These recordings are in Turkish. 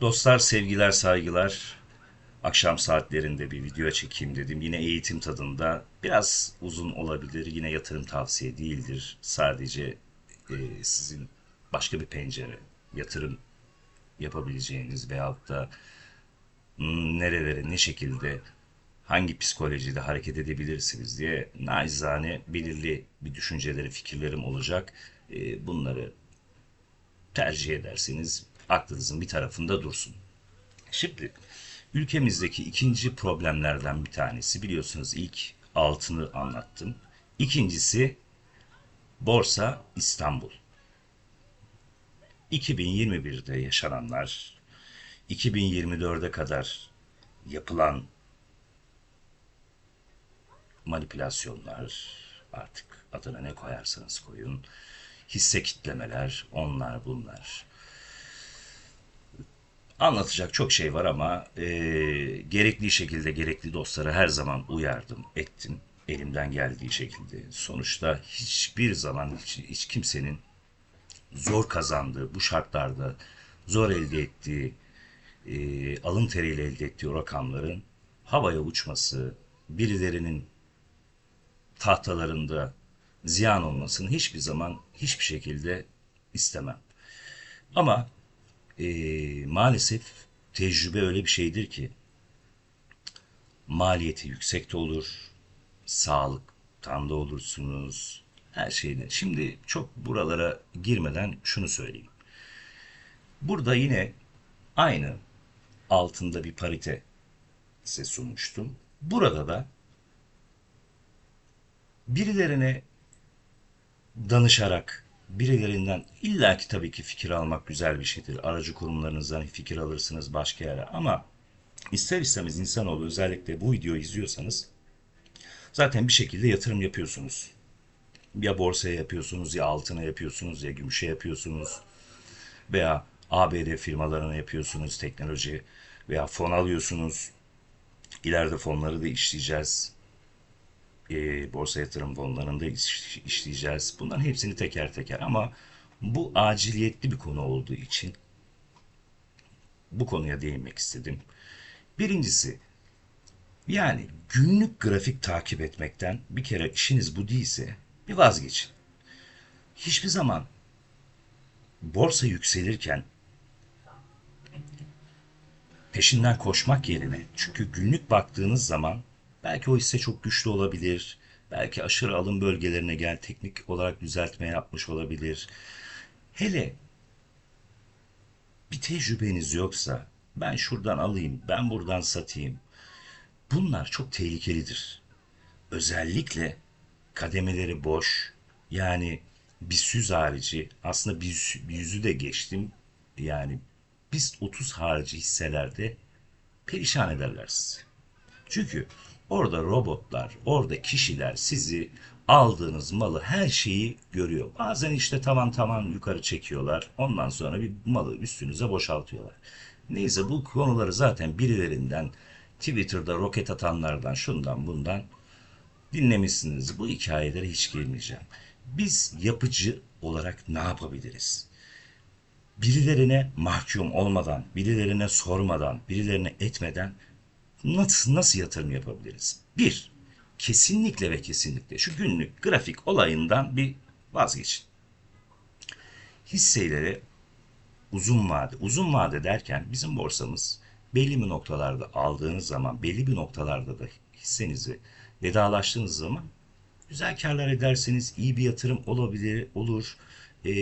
Dostlar, sevgiler, saygılar. Akşam saatlerinde bir video çekeyim dedim. Yine eğitim tadında. Biraz uzun olabilir. Yine yatırım tavsiye değildir. Sadece e, sizin başka bir pencere, yatırım yapabileceğiniz veyahut da hmm, nerelere, ne şekilde, hangi psikolojide hareket edebilirsiniz diye naizane belirli bir düşünceleri, fikirlerim olacak. E, bunları tercih ederseniz aklınızın bir tarafında dursun. Şimdi ülkemizdeki ikinci problemlerden bir tanesi biliyorsunuz ilk altını anlattım. İkincisi Borsa İstanbul. 2021'de yaşananlar, 2024'e kadar yapılan manipülasyonlar, artık adına ne koyarsanız koyun, hisse kitlemeler, onlar bunlar. Anlatacak çok şey var ama e, gerekli şekilde gerekli dostlara her zaman uyardım, ettim. Elimden geldiği şekilde. Sonuçta hiçbir zaman hiç, hiç kimsenin zor kazandığı, bu şartlarda zor elde ettiği, e, alın teriyle elde ettiği rakamların havaya uçması, birilerinin tahtalarında ziyan olmasını hiçbir zaman hiçbir şekilde istemem. Ama e, maalesef tecrübe öyle bir şeydir ki maliyeti yüksek de olur, sağlıktan da olursunuz, her şeyden. Şimdi çok buralara girmeden şunu söyleyeyim. Burada yine aynı altında bir parite size sunmuştum. Burada da birilerine danışarak birilerinden illaki tabii ki fikir almak güzel bir şeydir. Aracı kurumlarınızdan fikir alırsınız başka yere ama ister istemez insanoğlu özellikle bu videoyu izliyorsanız zaten bir şekilde yatırım yapıyorsunuz. Ya borsaya yapıyorsunuz ya altına yapıyorsunuz ya gümüşe yapıyorsunuz veya ABD firmalarına yapıyorsunuz teknoloji veya fon alıyorsunuz. İleride fonları da işleyeceğiz e, borsa yatırım fonlarında iş, işleyeceğiz. Bunların hepsini teker teker ama bu aciliyetli bir konu olduğu için bu konuya değinmek istedim. Birincisi yani günlük grafik takip etmekten bir kere işiniz bu değilse bir vazgeçin. Hiçbir zaman borsa yükselirken peşinden koşmak yerine çünkü günlük baktığınız zaman Belki o hisse çok güçlü olabilir. Belki aşırı alım bölgelerine gel teknik olarak düzeltme yapmış olabilir. Hele bir tecrübeniz yoksa ben şuradan alayım, ben buradan satayım. Bunlar çok tehlikelidir. Özellikle kademeleri boş yani biz yüz harici aslında biz yüzü de geçtim yani biz 30 harici hisselerde perişan ederler sizi. Çünkü Orada robotlar, orada kişiler sizi aldığınız malı her şeyi görüyor. Bazen işte tavan tavan yukarı çekiyorlar. Ondan sonra bir malı üstünüze boşaltıyorlar. Neyse bu konuları zaten birilerinden Twitter'da roket atanlardan şundan bundan dinlemişsiniz. Bu hikayelere hiç girmeyeceğim. Biz yapıcı olarak ne yapabiliriz? Birilerine mahkum olmadan, birilerine sormadan, birilerine etmeden nasıl, nasıl yatırım yapabiliriz? Bir, kesinlikle ve kesinlikle şu günlük grafik olayından bir vazgeçin. Hisseleri uzun vade, uzun vade derken bizim borsamız belli bir noktalarda aldığınız zaman, belli bir noktalarda da hissenizi vedalaştığınız zaman güzel karlar ederseniz iyi bir yatırım olabilir, olur. E,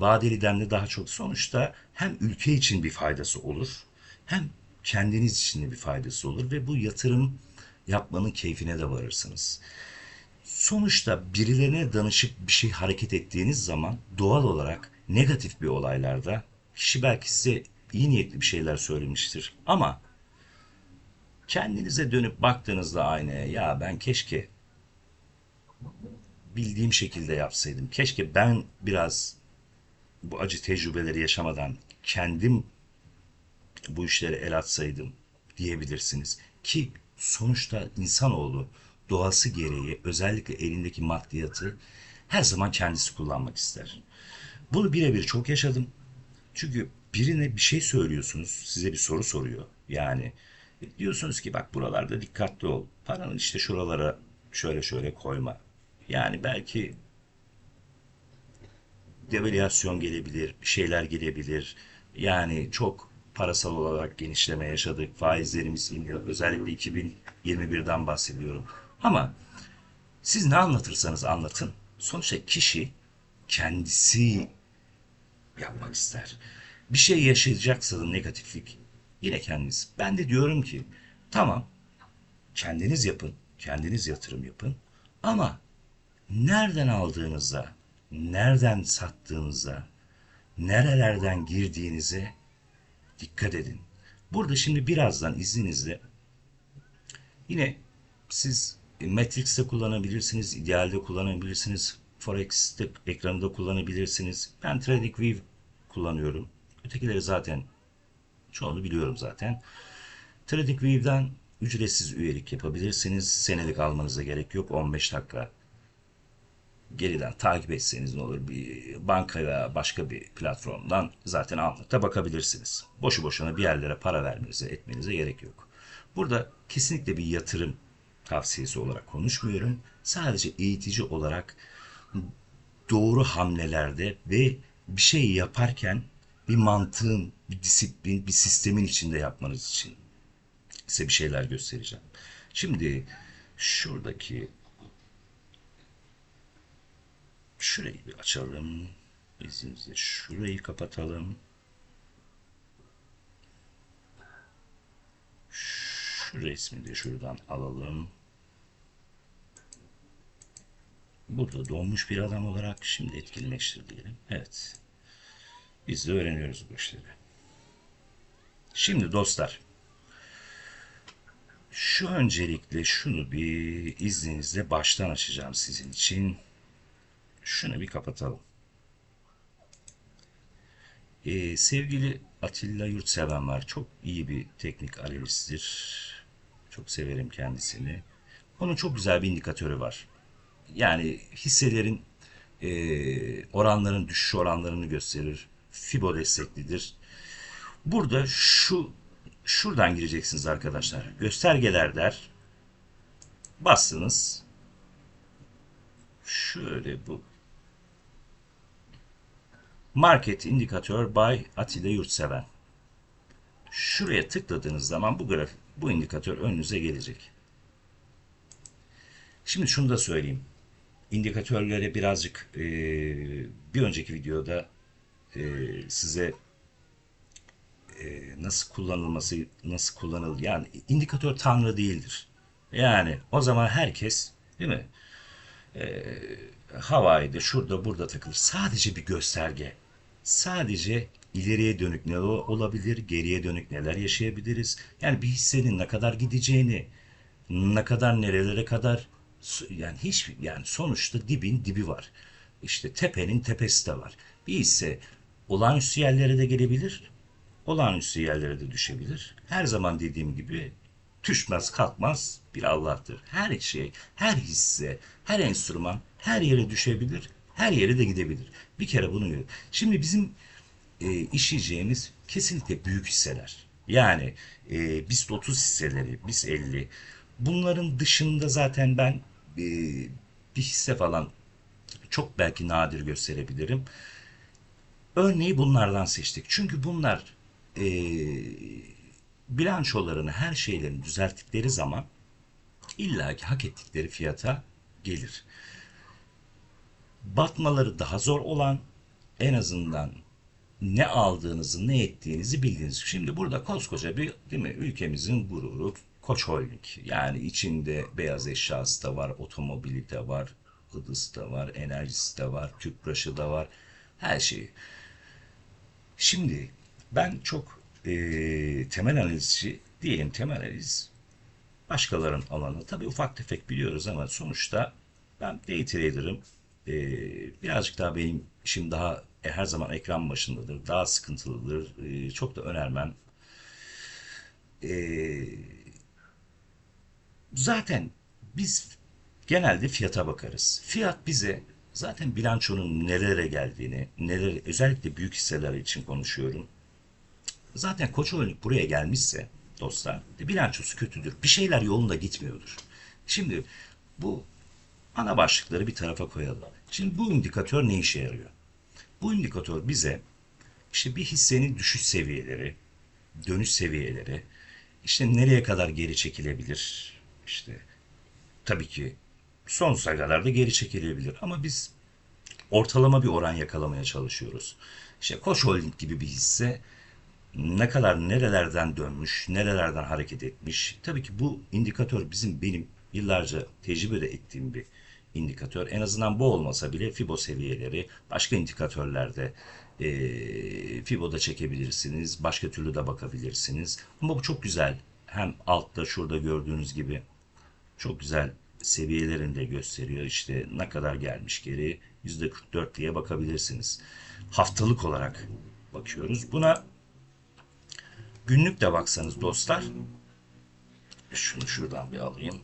vadeliden de daha çok sonuçta hem ülke için bir faydası olur, hem kendiniz için de bir faydası olur ve bu yatırım yapmanın keyfine de varırsınız. Sonuçta birilerine danışıp bir şey hareket ettiğiniz zaman doğal olarak negatif bir olaylarda kişi belki size iyi niyetli bir şeyler söylemiştir ama kendinize dönüp baktığınızda aynaya ya ben keşke bildiğim şekilde yapsaydım. Keşke ben biraz bu acı tecrübeleri yaşamadan kendim bu işlere el atsaydım diyebilirsiniz. Ki sonuçta insanoğlu doğası gereği özellikle elindeki maddiyatı her zaman kendisi kullanmak ister. Bunu birebir çok yaşadım. Çünkü birine bir şey söylüyorsunuz, size bir soru soruyor. Yani diyorsunuz ki bak buralarda dikkatli ol. Paranın işte şuralara şöyle şöyle koyma. Yani belki devalüasyon gelebilir, bir şeyler gelebilir. Yani çok parasal olarak genişleme yaşadık. Faizlerimiz iniyor. Özellikle 2021'den bahsediyorum. Ama siz ne anlatırsanız anlatın. Sonuçta kişi kendisi yapmak ister. Bir şey yaşayacaksa da negatiflik yine kendiniz. Ben de diyorum ki tamam kendiniz yapın, kendiniz yatırım yapın ama nereden aldığınıza, nereden sattığınıza, nerelerden girdiğinize dikkat edin. Burada şimdi birazdan izninizle yine siz Matrix'te kullanabilirsiniz, Ideal'de kullanabilirsiniz, Forex'te ekranında kullanabilirsiniz. Ben TradingView kullanıyorum. Ötekileri zaten çoğunu biliyorum zaten. TradingView'dan ücretsiz üyelik yapabilirsiniz. Senelik almanıza gerek yok. 15 dakika geriden takip etseniz ne olur bir banka veya başka bir platformdan zaten anlıkta bakabilirsiniz. Boşu boşuna bir yerlere para vermenize etmenize gerek yok. Burada kesinlikle bir yatırım tavsiyesi olarak konuşmuyorum. Sadece eğitici olarak doğru hamlelerde ve bir şey yaparken bir mantığın, bir disiplin, bir sistemin içinde yapmanız için size bir şeyler göstereceğim. Şimdi şuradaki şurayı bir açalım. İzninizle şurayı kapatalım. Şu resmi de şuradan alalım. Burada doğmuş bir adam olarak şimdi etkinleştir diyelim. Evet. Biz de öğreniyoruz bu işleri. Şimdi dostlar. Şu öncelikle şunu bir izninizle baştan açacağım sizin için. Şunu bir kapatalım. Ee, sevgili Atilla Yurtseven var. Çok iyi bir teknik analisttir. Çok severim kendisini. Onun çok güzel bir indikatörü var. Yani hisselerin e, oranların düşüş oranlarını gösterir. Fibo desteklidir. Burada şu şuradan gireceksiniz arkadaşlar. Göstergeler der. Bastınız. Şöyle bu. Market indikatör by Atilla Yurtseven. Şuraya tıkladığınız zaman bu grafik, bu indikatör önünüze gelecek. Şimdi şunu da söyleyeyim. İndikatörlere birazcık e, bir önceki videoda e, size e, nasıl kullanılması, nasıl kullanılır. Yani indikatör tanrı değildir. Yani o zaman herkes değil mi? E, Hawaii'de şurada burada takılır. Sadece bir gösterge. Sadece ileriye dönük ne olabilir, geriye dönük neler yaşayabiliriz. Yani bir hissenin ne kadar gideceğini, ne kadar nerelere kadar yani hiç yani sonuçta dibin dibi var. İşte tepenin tepesi de var. Bir hisse olağanüstü yerlere de gelebilir, olağanüstü yerlere de düşebilir. Her zaman dediğim gibi düşmez kalkmaz bir Allah'tır. Her şey, her hisse, her enstrüman her yere düşebilir, her yere de gidebilir. Bir kere bunu gör. Şimdi bizim e, işleyeceğimiz kesinlikle büyük hisseler. Yani e, biz 30 hisseleri, biz 50. Bunların dışında zaten ben e, bir hisse falan çok belki nadir gösterebilirim. Örneği bunlardan seçtik. Çünkü bunlar e, bilançolarını her şeylerini düzelttikleri zaman illaki hak ettikleri fiyata gelir. Batmaları daha zor olan en azından ne aldığınızı ne ettiğinizi bildiğiniz. Şimdi burada koskoca bir değil mi ülkemizin gururu Koç Holding. Yani içinde beyaz eşyası da var, otomobili de var, hıdısı da var, enerjisi de var, tüpraşı da var. Her şeyi. Şimdi ben çok e, temel analizci diyeyim temel analiz başkalarının alanı. Tabii ufak tefek biliyoruz ama sonuçta ben day trader'ım. E, birazcık daha benim işim daha e, her zaman ekran başındadır. Daha sıkıntılıdır. E, çok da önermem. E, zaten biz genelde fiyata bakarız. Fiyat bize zaten bilançonun nerelere geldiğini, neler özellikle büyük hisseler için konuşuyorum. Zaten Koç Holding buraya gelmişse dostlar bilançosu kötüdür. Bir şeyler yolunda gitmiyordur. Şimdi bu ana başlıkları bir tarafa koyalım. Şimdi bu indikatör ne işe yarıyor? Bu indikatör bize işte bir hissenin düşüş seviyeleri, dönüş seviyeleri, işte nereye kadar geri çekilebilir, işte tabii ki sonsuza kadar da geri çekilebilir ama biz ortalama bir oran yakalamaya çalışıyoruz. İşte Koç Holding gibi bir hisse ne kadar nerelerden dönmüş, nerelerden hareket etmiş. Tabii ki bu indikatör bizim benim yıllarca tecrübe ettiğim bir indikatör. En azından bu olmasa bile Fibo seviyeleri başka indikatörlerde e, Fibo'da çekebilirsiniz. Başka türlü de bakabilirsiniz. Ama bu çok güzel. Hem altta şurada gördüğünüz gibi çok güzel seviyelerini de gösteriyor. İşte ne kadar gelmiş geri %44 diye bakabilirsiniz. Haftalık olarak bakıyoruz. Buna günlük de baksanız dostlar şunu şuradan bir alayım.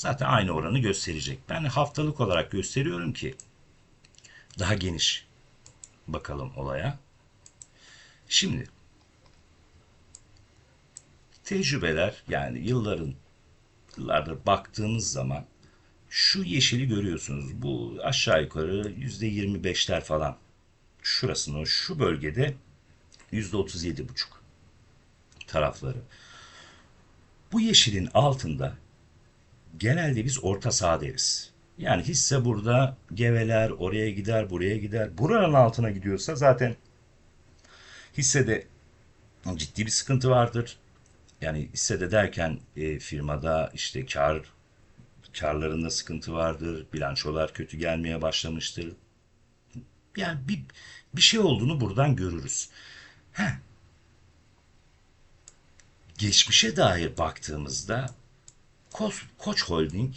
Zaten aynı oranı gösterecek. Ben haftalık olarak gösteriyorum ki daha geniş bakalım olaya. Şimdi tecrübeler yani yılların yıllardır baktığınız zaman şu yeşili görüyorsunuz. Bu aşağı yukarı yüzde 25'ler falan. Şurasını şu bölgede yüzde 37,5 tarafları. Bu yeşilin altında genelde biz orta sağ deriz. Yani hisse burada geveler, oraya gider, buraya gider. Buranın altına gidiyorsa zaten hissede ciddi bir sıkıntı vardır. Yani hissede derken e, firmada işte kar karlarında sıkıntı vardır, bilançolar kötü gelmeye başlamıştır. Yani bir, bir şey olduğunu buradan görürüz. Heh. Geçmişe dair baktığımızda Koç, Koç Holding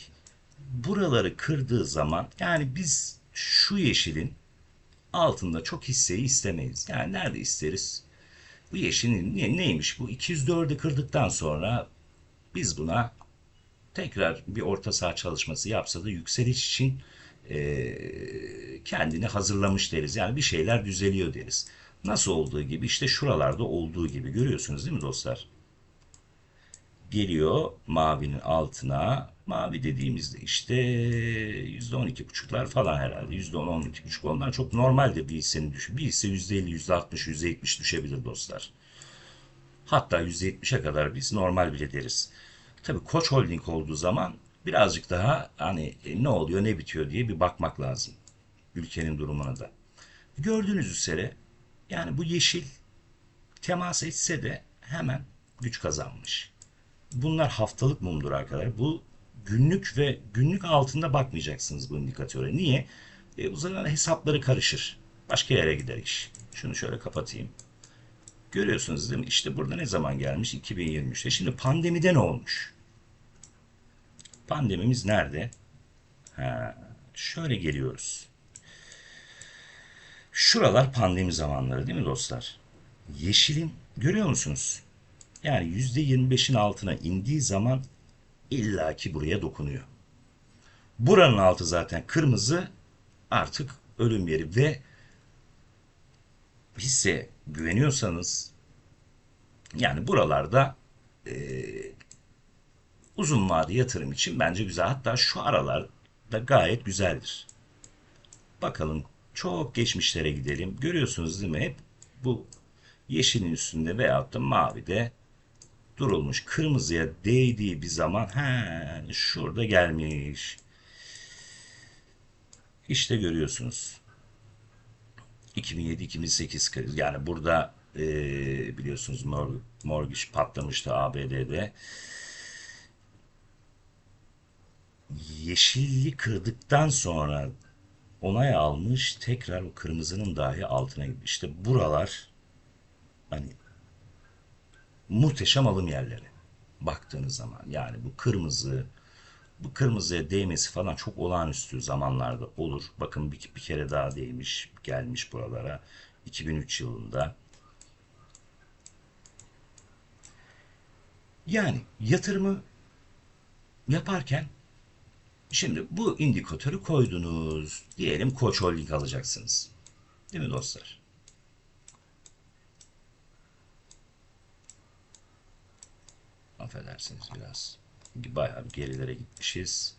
buraları kırdığı zaman yani biz şu yeşilin altında çok hisseyi istemeyiz. Yani nerede isteriz? Bu yeşilin ne, neymiş bu? 204'ü kırdıktan sonra biz buna tekrar bir orta saha çalışması yapsa da yükseliş için e, kendini hazırlamış deriz. Yani bir şeyler düzeliyor deriz. Nasıl olduğu gibi işte şuralarda olduğu gibi görüyorsunuz değil mi dostlar? Geliyor mavinin altına. Mavi dediğimizde işte %12,5'lar falan herhalde. %10-12,5 onlar çok normaldir bir hissenin düşü. Bir hisse %50, %60, %70 düşebilir dostlar. Hatta %70'e kadar biz normal bile deriz. Tabii Koç Holding olduğu zaman birazcık daha hani e, ne oluyor ne bitiyor diye bir bakmak lazım. Ülkenin durumuna da. Gördüğünüz üzere yani bu yeşil temas etse de hemen güç kazanmış. Bunlar haftalık mumdur arkadaşlar. Bu günlük ve günlük altında bakmayacaksınız bu indikatöre. Niye? E, o zaman hesapları karışır. Başka yere gider iş. Şunu şöyle kapatayım. Görüyorsunuz değil mi? İşte burada ne zaman gelmiş? 2023'te. Şimdi pandemide ne olmuş? Pandemimiz nerede? Ha, şöyle geliyoruz. Şuralar pandemi zamanları değil mi dostlar? Yeşilin görüyor musunuz? Yani %25'in altına indiği zaman illaki buraya dokunuyor. Buranın altı zaten kırmızı artık ölüm yeri ve hisse güveniyorsanız yani buralarda e, uzun vade yatırım için bence güzel. Hatta şu aralar da gayet güzeldir. Bakalım çok geçmişlere gidelim. Görüyorsunuz değil mi? Hep bu yeşilin üstünde veyahut da mavide durulmuş. Kırmızıya değdiği bir zaman he, şurada gelmiş. İşte görüyorsunuz. 2007-2008 kriz. Yani burada e, biliyorsunuz mortgage patlamıştı ABD'de. Yeşilli kırdıktan sonra onay almış tekrar o kırmızının dahi altına gitmiş. İşte buralar hani muhteşem alım yerleri baktığınız zaman. Yani bu kırmızı bu kırmızıya değmesi falan çok olağanüstü zamanlarda olur. Bakın bir, bir kere daha değmiş, gelmiş buralara 2003 yılında. Yani yatırımı yaparken şimdi bu indikatörü koydunuz. Diyelim Koç Holding alacaksınız. Değil mi dostlar? Affedersiniz biraz. Bayağı gerilere gitmişiz.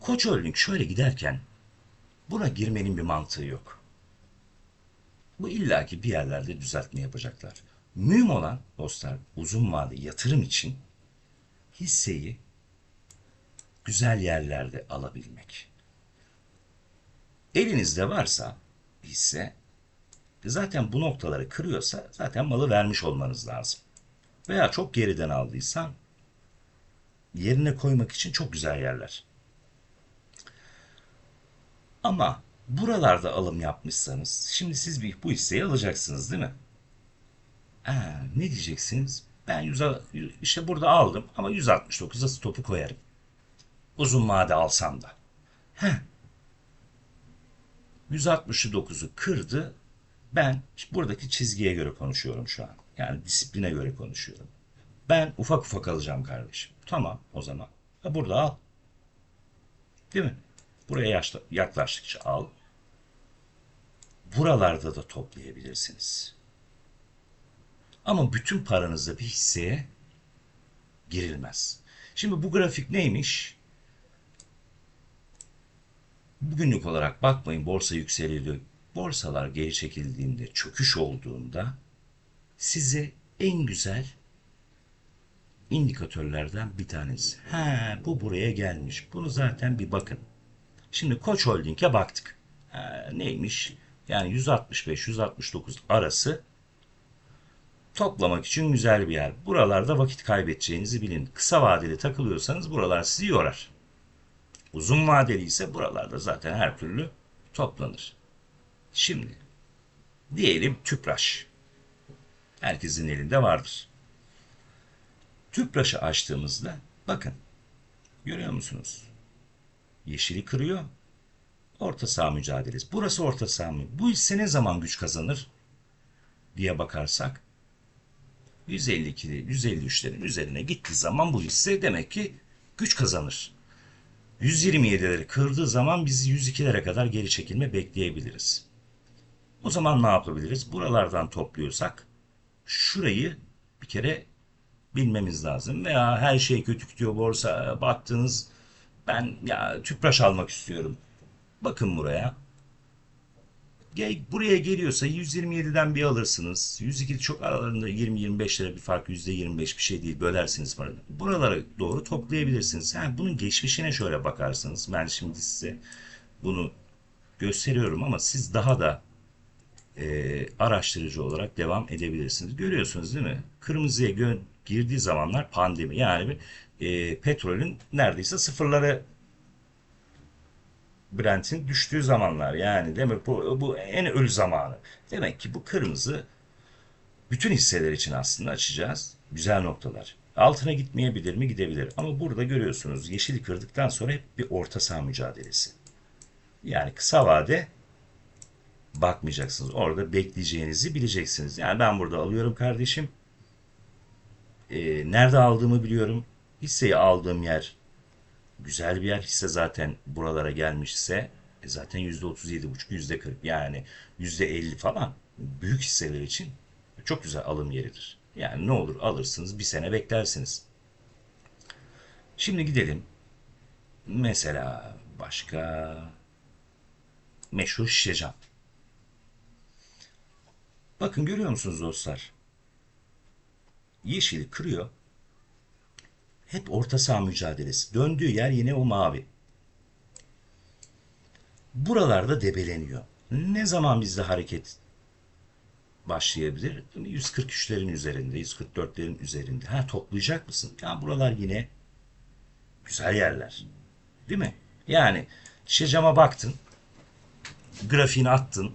Koç Holding şöyle giderken buna girmenin bir mantığı yok. Bu illaki bir yerlerde düzeltme yapacaklar. Mühim olan dostlar uzun vade yatırım için hisseyi güzel yerlerde alabilmek. Elinizde varsa hisse zaten bu noktaları kırıyorsa zaten malı vermiş olmanız lazım. Veya çok geriden aldıysan yerine koymak için çok güzel yerler. Ama buralarda alım yapmışsanız şimdi siz bir bu hisseyi alacaksınız değil mi? Ha, ne diyeceksiniz? Ben 100, işte burada aldım ama 169'a stopu koyarım. Uzun vade alsam da. Heh. 169'u kırdı. Ben buradaki çizgiye göre konuşuyorum şu an. Yani disipline göre konuşuyorum. Ben ufak ufak alacağım kardeşim. Tamam o zaman. Ha, burada al. Değil mi? Buraya yaşla, yaklaştıkça al. Buralarda da toplayabilirsiniz. Ama bütün paranızla bir hisseye girilmez. Şimdi bu grafik neymiş? Bugünlük olarak bakmayın borsa yükseliyor. Borsalar geri çekildiğinde, çöküş olduğunda size en güzel indikatörlerden bir tanesi. Ha, bu buraya gelmiş. Bunu zaten bir bakın. Şimdi Koç Holding'e baktık. Ha, neymiş? Yani 165-169 arası toplamak için güzel bir yer. Buralarda vakit kaybedeceğinizi bilin. Kısa vadeli takılıyorsanız buralar sizi yorar. Uzun vadeli ise buralarda zaten her türlü toplanır. Şimdi diyelim tüpraş. Herkesin elinde vardır. Tüpraşı açtığımızda bakın görüyor musunuz? Yeşili kırıyor. Orta saha mücadelesi. Burası orta saha mı? Bu hisse ne zaman güç kazanır diye bakarsak 152, 153'lerin üzerine gittiği zaman bu hisse demek ki güç kazanır. 127'leri kırdığı zaman biz 102'lere kadar geri çekilme bekleyebiliriz. O zaman ne yapabiliriz? Buralardan topluyorsak şurayı bir kere bilmemiz lazım. Veya her şey kötü gidiyor borsa baktınız ben ya tüpraş almak istiyorum. Bakın buraya. Buraya geliyorsa 127'den bir alırsınız. 102 çok aralarında 20-25 lira bir fark %25 bir şey değil. Bölersiniz paranı. Buralara doğru toplayabilirsiniz. Yani bunun geçmişine şöyle bakarsınız. Ben şimdi size bunu gösteriyorum ama siz daha da e, araştırıcı olarak devam edebilirsiniz. Görüyorsunuz değil mi? Kırmızıya gö- girdiği zamanlar pandemi. Yani e, petrolün neredeyse sıfırlara Brent'in düştüğü zamanlar yani demek bu, bu en ölü zamanı. Demek ki bu kırmızı bütün hisseler için aslında açacağız. Güzel noktalar. Altına gitmeyebilir mi? Gidebilir. Ama burada görüyorsunuz yeşili kırdıktan sonra hep bir orta saha mücadelesi. Yani kısa vade bakmayacaksınız. Orada bekleyeceğinizi bileceksiniz. Yani ben burada alıyorum kardeşim. Ee, nerede aldığımı biliyorum. Hisseyi aldığım yer güzel bir yer. Hisse zaten buralara gelmişse e zaten %37,5, %40 yani %50 falan büyük hisseler için çok güzel alım yeridir. Yani ne olur alırsınız bir sene beklersiniz. Şimdi gidelim. Mesela başka meşhur şişecam. Bakın görüyor musunuz dostlar? Yeşili kırıyor. Hep orta saha mücadelesi. Döndüğü yer yine o mavi. Buralarda debeleniyor. Ne zaman bizde hareket başlayabilir? 143'lerin üzerinde, 144'lerin üzerinde. Ha toplayacak mısın? Ya buralar yine güzel yerler. Değil mi? Yani şişe cama baktın. Grafiğini attın.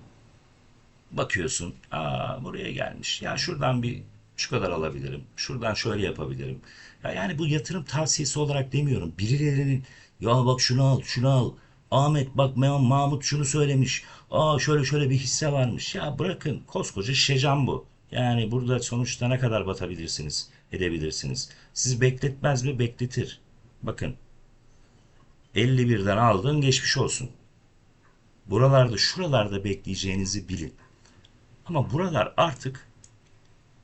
Bakıyorsun. Aa buraya gelmiş. Ya şuradan bir şu kadar alabilirim. Şuradan şöyle yapabilirim. Ya yani bu yatırım tavsiyesi olarak demiyorum. Birilerinin ya bak şunu al, şunu al. Ahmet bak Mahmut şunu söylemiş. Aa şöyle şöyle bir hisse varmış. Ya bırakın koskoca şişecam bu. Yani burada sonuçta ne kadar batabilirsiniz, edebilirsiniz. Sizi bekletmez mi? Bekletir. Bakın 51'den aldın geçmiş olsun. Buralarda şuralarda bekleyeceğinizi bilin. Ama buralar artık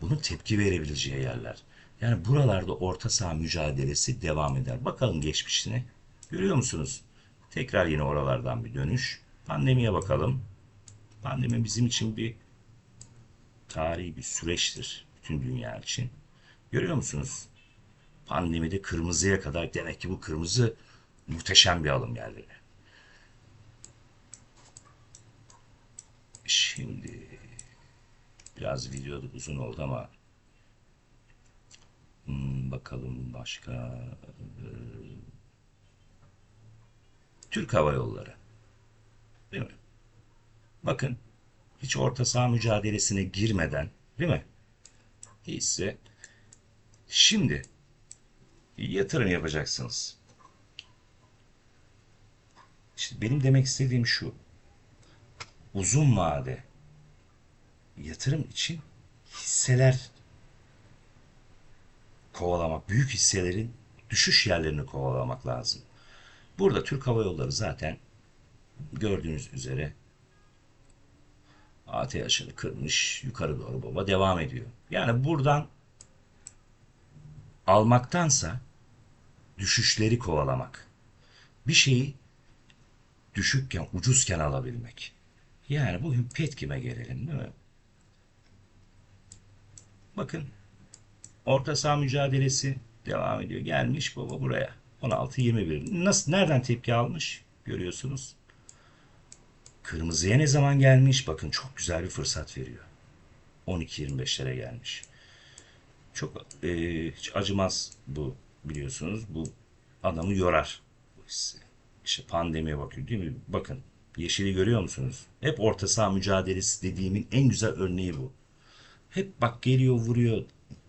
bunun tepki verebileceği yerler. Yani buralarda orta saha mücadelesi devam eder. Bakalım geçmişine. Görüyor musunuz? Tekrar yine oralardan bir dönüş. Pandemiye bakalım. Pandemi bizim için bir tarihi bir süreçtir. Bütün dünya için. Görüyor musunuz? Pandemide kırmızıya kadar demek ki bu kırmızı muhteşem bir alım yerleri. Şimdi biraz video uzun oldu ama hmm, bakalım başka Ee, Türk Hava Yolları değil mi? Bakın hiç orta saha mücadelesine girmeden değil mi? Hisse şimdi yatırım yapacaksınız. İşte benim demek istediğim şu. Uzun vade yatırım için hisseler kovalamak, büyük hisselerin düşüş yerlerini kovalamak lazım. Burada Türk Hava Yolları zaten gördüğünüz üzere AT aşını kırmış, yukarı doğru baba devam ediyor. Yani buradan almaktansa düşüşleri kovalamak. Bir şeyi düşükken, ucuzken alabilmek. Yani bugün Petkim'e gelelim değil mi? Bakın orta saha mücadelesi devam ediyor. Gelmiş baba buraya. 16-21. Nasıl, nereden tepki almış? Görüyorsunuz. Kırmızıya ne zaman gelmiş? Bakın çok güzel bir fırsat veriyor. 12-25'lere gelmiş. Çok e, acımaz bu biliyorsunuz. Bu adamı yorar bu hissi. İşte pandemiye bakıyor değil mi? Bakın yeşili görüyor musunuz? Hep orta saha mücadelesi dediğimin en güzel örneği bu. Hep bak geliyor vuruyor.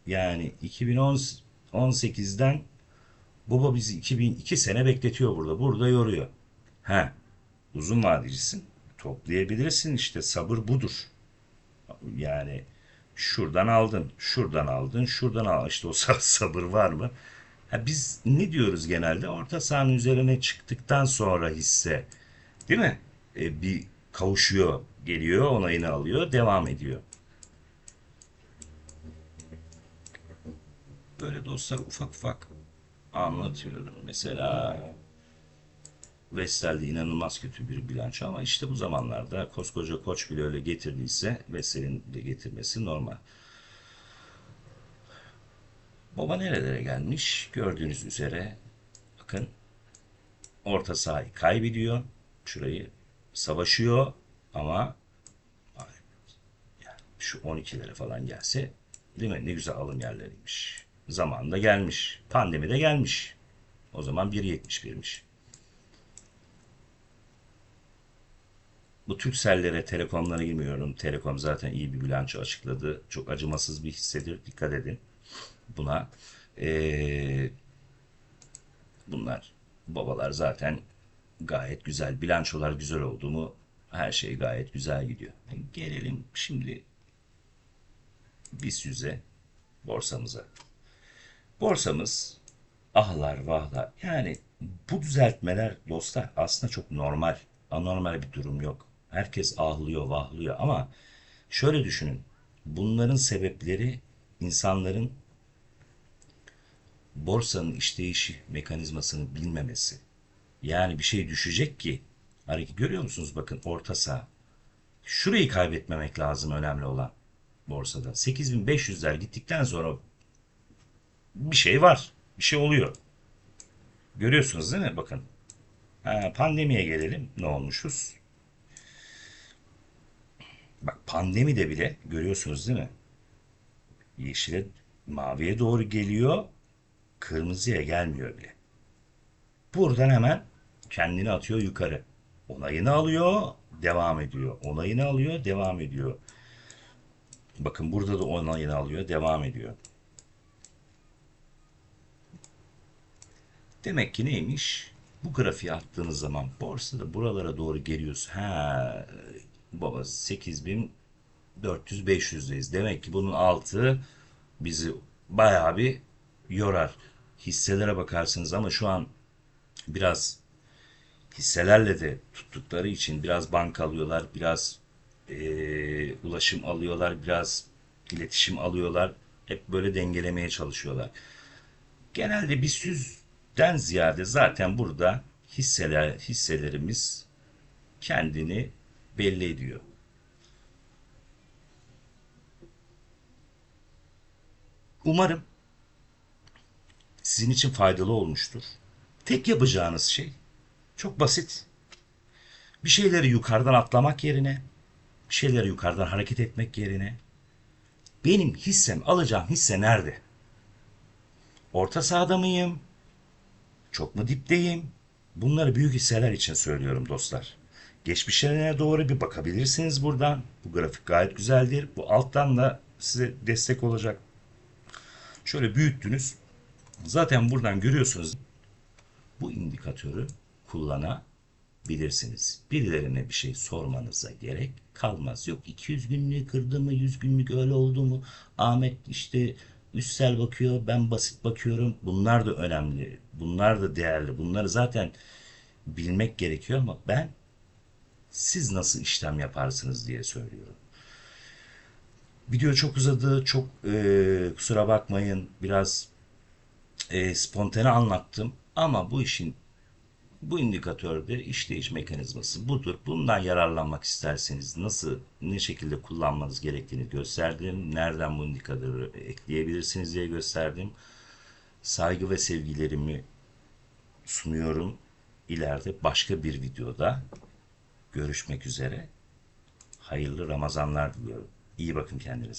Yani 2018'den baba bizi 2002 sene bekletiyor burada. Burada yoruyor. Ha, uzun vadecisin. Toplayabilirsin işte sabır budur. Yani şuradan aldın, şuradan aldın, şuradan al. İşte o sabır var mı? Ha biz ne diyoruz genelde? Orta sahanın üzerine çıktıktan sonra hisse değil mi? E, bir kavuşuyor, geliyor, onayını alıyor, devam ediyor. Böyle dostlar ufak ufak anlatıyorum. Mesela Vestel'de inanılmaz kötü bir bilanço ama işte bu zamanlarda koskoca koç bile öyle getirdiyse Vestel'in de getirmesi normal. Baba nerelere gelmiş? Gördüğünüz üzere bakın orta sahayı kaybediyor. Şurayı savaşıyor ama yani şu 12'lere falan gelse değil mi? Ne güzel alım yerleriymiş. Zamanında gelmiş. Pandemide gelmiş. O zaman 1.71'miş. Bu Türksellere, telekomlara girmiyorum. Telekom zaten iyi bir bilanço açıkladı. Çok acımasız bir hissedir. Dikkat edin buna. Ee, bunlar babalar zaten gayet güzel. Bilançolar güzel oldu mu her şey gayet güzel gidiyor. Gelelim şimdi BIST yüze borsamıza. Borsamız ahlar vahlar yani bu düzeltmeler dostlar aslında çok normal. Anormal bir durum yok. Herkes ahlıyor vahlıyor ama şöyle düşünün. Bunların sebepleri insanların borsanın işleyişi mekanizmasını bilmemesi. Yani bir şey düşecek ki hareket görüyor musunuz? Bakın orta saha. Şurayı kaybetmemek lazım önemli olan borsada. 8500'ler gittikten sonra bir şey var. Bir şey oluyor. Görüyorsunuz değil mi? Bakın. Ha, pandemiye gelelim. Ne olmuşuz? Bak pandemide bile görüyorsunuz değil mi? Yeşile, maviye doğru geliyor. Kırmızıya gelmiyor bile. Buradan hemen kendini atıyor yukarı. Onayını alıyor, devam ediyor. Onayını alıyor, devam ediyor. Bakın burada da onayını alıyor, devam ediyor. Demek ki neymiş? Bu grafiği attığınız zaman borsa da buralara doğru geliyoruz. Ha baba 8400-500'deyiz. Demek ki bunun altı bizi bayağı bir yorar. Hisselere bakarsınız ama şu an biraz hisselerle de tuttukları için biraz bank alıyorlar, biraz e, ulaşım alıyorlar, biraz iletişim alıyorlar. Hep böyle dengelemeye çalışıyorlar. Genelde BIST 100 den ziyade zaten burada hisseler hisselerimiz kendini belli ediyor. Umarım sizin için faydalı olmuştur. Tek yapacağınız şey çok basit. Bir şeyleri yukarıdan atlamak yerine, bir şeyleri yukarıdan hareket etmek yerine benim hissem, alacağım hisse nerede? Orta sahada mıyım? Çok mu dipteyim? Bunları büyük hisseler için söylüyorum dostlar. Geçmişlerine doğru bir bakabilirsiniz buradan. Bu grafik gayet güzeldir. Bu alttan da size destek olacak. Şöyle büyüttünüz. Zaten buradan görüyorsunuz. Bu indikatörü kullanabilirsiniz. Birilerine bir şey sormanıza gerek kalmaz. Yok 200 günlüğü kırdı mı, 100 günlük öyle oldu mu? Ahmet işte üstsel bakıyor, ben basit bakıyorum. Bunlar da önemli. Bunlar da değerli. Bunları zaten bilmek gerekiyor ama ben siz nasıl işlem yaparsınız diye söylüyorum. Video çok uzadı. Çok e, kusura bakmayın. Biraz e, spontane anlattım. Ama bu işin bu indikatörde işleyiş mekanizması budur. Bundan yararlanmak isterseniz nasıl, ne şekilde kullanmanız gerektiğini gösterdim. Nereden bu indikatörü ekleyebilirsiniz diye gösterdim. Saygı ve sevgilerimi sunuyorum. İleride başka bir videoda görüşmek üzere. Hayırlı Ramazanlar diliyorum. İyi bakın kendinize.